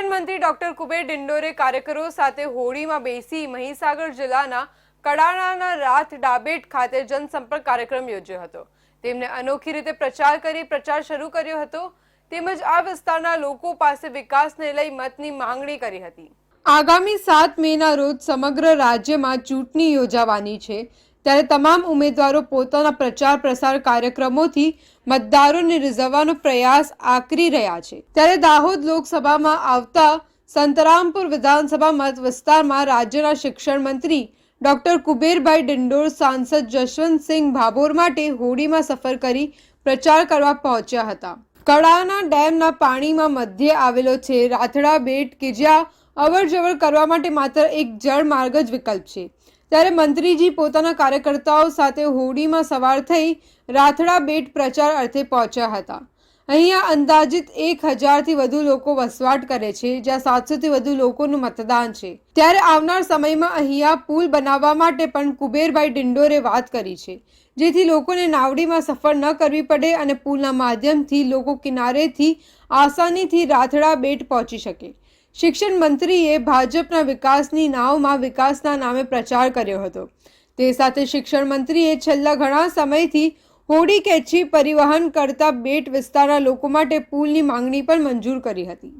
શિક્ષણ મંત્રી ડોક્ટર કુબેર ડિંડોરે કાર્યકરો સાથે હોળીમાં બેસી મહીસાગર જિલ્લાના કડાણાના રાત ડાબેટ ખાતે જનસંપર્ક કાર્યક્રમ યોજ્યો હતો. તેમને અનોખી રીતે પ્રચાર કરી પ્રચાર શરૂ કર્યો હતો. તેમજ આ વિસ્તારના લોકો પાસે વિકાસને લઈ મતની માંગણી કરી હતી. આગામી સાત મેના રોજ સમગ્ર રાજ્યમાં ચૂંટણી યોજાવાની છે. ત્યારે તમામ ઉમેદવારો પોતાના પ્રચાર પ્રસાર કાર્યક્રમોથી મતદારોને રીઝવવાનો પ્રયાસ આકરી રહ્યા છે. ત્યારે દાહોદ લોકસભામાં આવતા સંતરામપુર વિધાનસભા મત વિસ્તારમાં રાજ્યના શિક્ષણ મંત્રી ડોક્ટર કુબેરભાઈ ડિંડોર, સાંસદ જશવંતસિંહ ભાભોર માટે હોડીમાં સફર કરી પ્રચાર કરવા પહોંચ્યા હતા. કડાના ડેમના પાણીમાં મધ્ય આવેલો છે. રાથડા બેટ કે જ્યાં અવર જવર કરવા માટે માત્ર એક જળ માર્ગ જ વિકલ્પ છે. ત્યારે મંત્રીજી પોતાના કાર્યકર્તાઓ સાથે હોડીમાં સવાર થઈ રાથડા બેટ પ્રચાર અર્થે પહોંચ્યા હતા. અહીંયા અંદાજિત એક હજારથી વધુ લોકો વસવાટ કરે છે, જ્યાં સાતસોથી વધુ લોકોનું મતદાન છે. ત્યારે આવનાર સમયમાં અહીંયા પુલ બનાવવા માટે પણ કુબેરભાઈ ડિંડોરે વાત કરી છે, જેથી લોકોને નાવડીમાં સફર ન કરવી પડે અને પુલના માધ્યમથી લોકો કિનારેથી આસાનીથી રાથડા બેટ પહોંચી શકે. શિક્ષણ મંત્રીએ ભાજપના વિકાસની નાવમાં વિકાસના નામે પ્રચાર કર્યો હતો. તે સાથે શિક્ષણ મંત્રીએ છેલ્લા ઘણા સમયથી હોડી કેચી પરિવહન કરતા બેટ વિસ્તારના લોકો માટે પુલની માંગણી પણ મંજૂર કરી હતી.